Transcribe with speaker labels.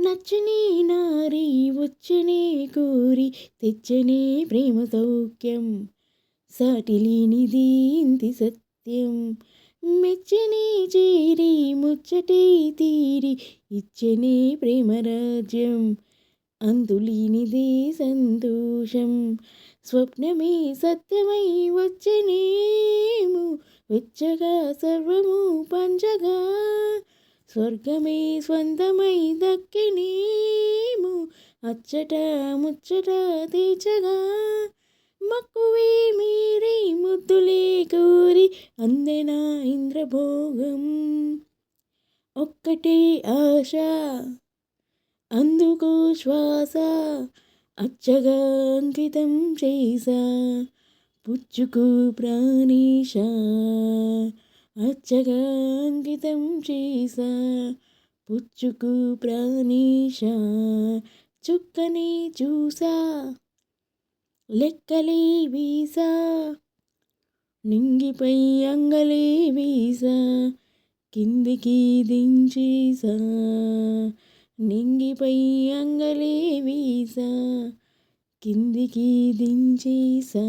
Speaker 1: నచ్చనే నారి వచ్చనే కోరి తెచ్చనే ప్రేమ సౌఖ్యం సాటిలేనిది ఇంతి సత్యం. మెచ్చనే చేరి ముచ్చటే తీరి ఇచ్చనే ప్రేమరాజ్యం అంతులేనిదే సంతోషం. స్వప్నమే సత్యమై వచ్చనేము వెచ్చగా సర్వము పంచగా. స్వర్గమే స్వంతమై దక్కిన అచ్చట ముచ్చట తీర్చగా మక్కువే మీరే ముద్దులే కోరి అందెనా ఇంద్రభోగం. ఒక్కటే ఆశ అందుకు శ్వాస అచ్చగా అంకితం చేసా పుచ్చుకు ప్రాణీష అచ్చగా అంకితం చేసా పుచ్చుకు ప్రాణీష చుక్కని చూసా లెక్కలే వీసా నింగిపై అంగలే వీసా కిందికి దించేసా నింగిపై అంగలే వీసా కిందికి దించేసా.